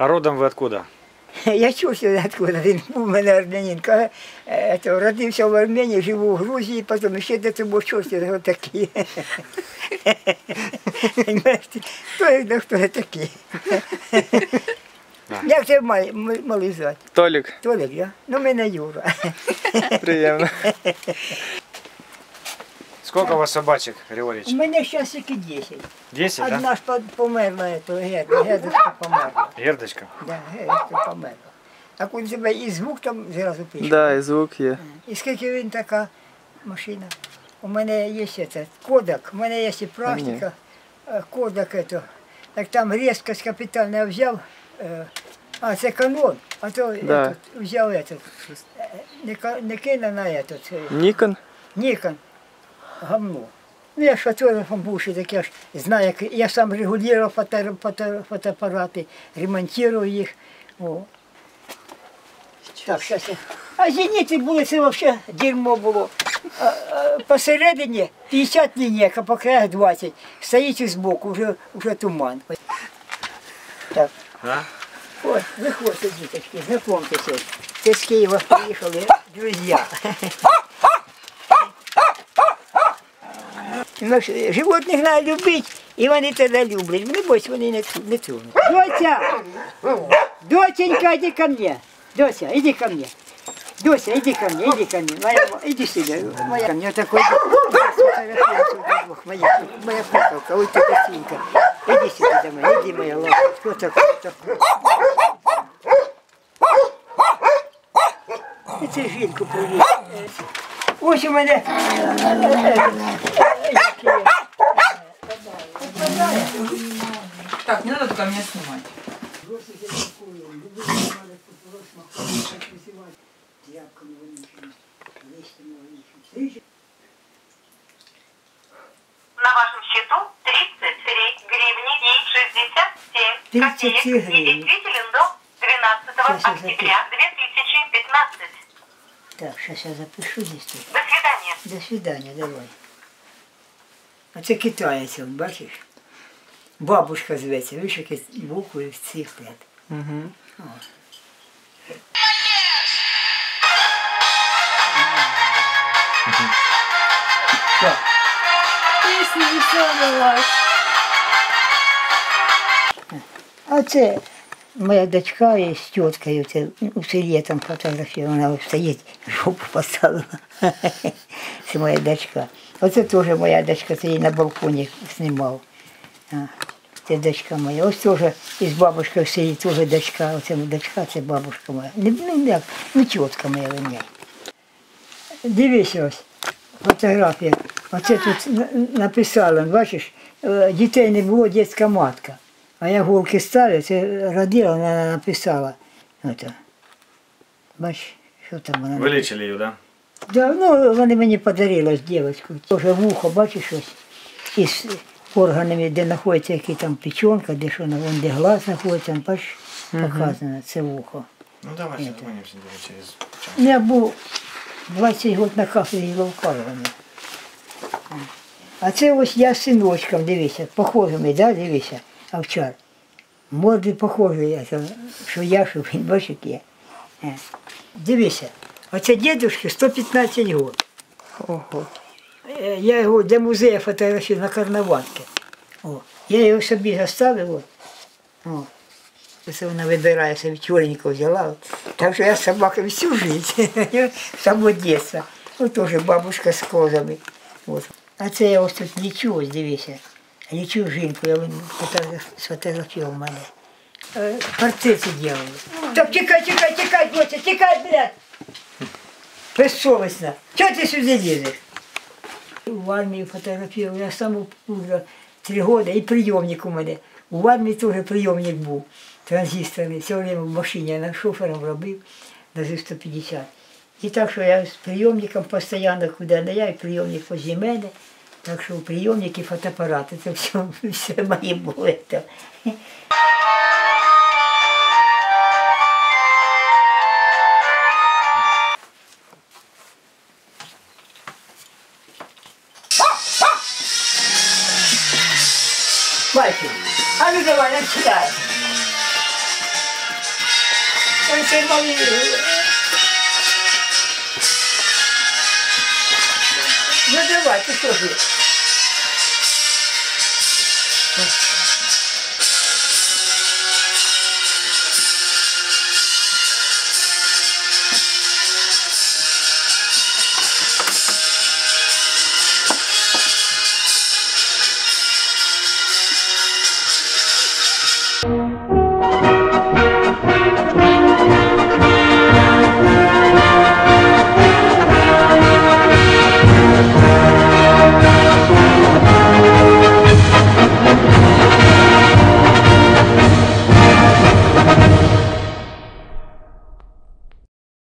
А родом вы откуда? Я чувствую, откуда він був у мене армянин. Каже, е, то, родився в Арменії, живу в Грузії, потім ще до того чувствую, ось такі. Хто я знає, хто я такий? Як це має м- малий звати? Толік, Толік, я? Ну, мене Юра. приємно. Сколько у вас собачек, У Григорьевич? мене зараз тільки 10. 10, да? Одна ж по- померла, то Герда, Гердочка померла. Гердочка. Да, Гердочка померла. А коли тебе і звук там зразу пише. Да, і звук є. І скільки він така машина? У мене є це, кодак, у мене є і практика, е, кодак это. Так там різкость капітальна я взяв, е, а це канон, а то Да. этот, взяв этот, е, не, ка- не кинув на этот, е, Нікон? Никон, Говно. Ну, я ж фотографом був, що таке ж знаю, як я сам регулював фото, фото, фотоапарати, ремонтував їх. О. Так, щас я. А зеніти були, це взагалі дерьмо було. А, а, посередині 50 лінійок, а по краях 20. Стоїть збоку, вже, вже туман. Так. Ой, виходьте, діточки, знакомтеся. Це з Києва приїхали друзі. животних треба любити, і вони тебе люблять. Не бойся, вони не, не тронуть. Доця! Доченька, иди ко мне. Дося, иди ко мне. Дося, иди ко мне, иди ко мне. Моя, ма- иди сюда. Моя, ко мне такой моя, моя фотовка, ой ты красивенькая. Иди сюда домой, иди моя лапочка. Кто такой? такой? Це жінку привіз. Ось у мене. Так, не надо только меня снимать. На вашем счету 33 гривни и 67 33 копеек. И действителен до 12 Сейчас я октября 2015. Так, сейчас я запишу здесь. До свидания. До свидания, давай. А це китаєць, он, бачиш? Бабушка зветься, видиш, які букви в цих лет. Угу. Так. Песня веселая. А це моя дочка і з тіткою, це у селі там фотографія, вона стоїть, жопу поставила. Це моя дочка. Оце теж моя дочка, це її на балконі знімав. А, Це дочка моя. Ось теж із бабушкою в селі теж дочка. Оце дочка, це бабушка моя. Не, ну, як, ну тітка моя виня. Дивись ось, фотографія. Оце тут на- написала, бачиш, е, дітей не було, дітська матка. А я голки ставлю, це родила, вона написала. Ото. Бачиш, що там вона Вылечили ее, да? Да, ну, вони мені подарили з дівчинкою. Тоже вухо, бачиш ось, із органами, де знаходиться який там печонка, де що, вон, де глаз знаходиться, там, бачиш, показано, це вухо. Ну давайте звонимся через Ну, Я був 20 років на кафедрі ловкарування. А це ось я з синочком, дивися, похожими, да, дивися, овчар. Морди похожі, що я, що він, бачиш, як є. Е. Дивися, оце дідушки 115 років. Ого. Е, Я його для музею фотографую на карнавалки. О, я його собі заставив. От. О. Це вона вибирає собі чорненько взяла. От. Так що я з собаками всю життя. З самого дитинства. Ну, теж бабушка з козами. От. А це я ось тут лічу, ось дивися. Лічу жінку, я вон фотограф- сфотографував мене. Е, Портрет делали. Так, тікай, тікай, тікай, доця, тікай, блядь. Безсовісна. Чого ти сюди лізеш? В армії фотографував, я сам уже три роки і прийомник у мене. У армії теж прийомник був, транзисторний. Все время в машині я шофером робив на ЗИС-150. І так, що я з прийомником постійно куди не я, і прийомник возле мене. Так що прийомник і фотоапарат, це все, все було. плачем. А ну давай, отсюда. Он все болеет. Ну давай, ты что же?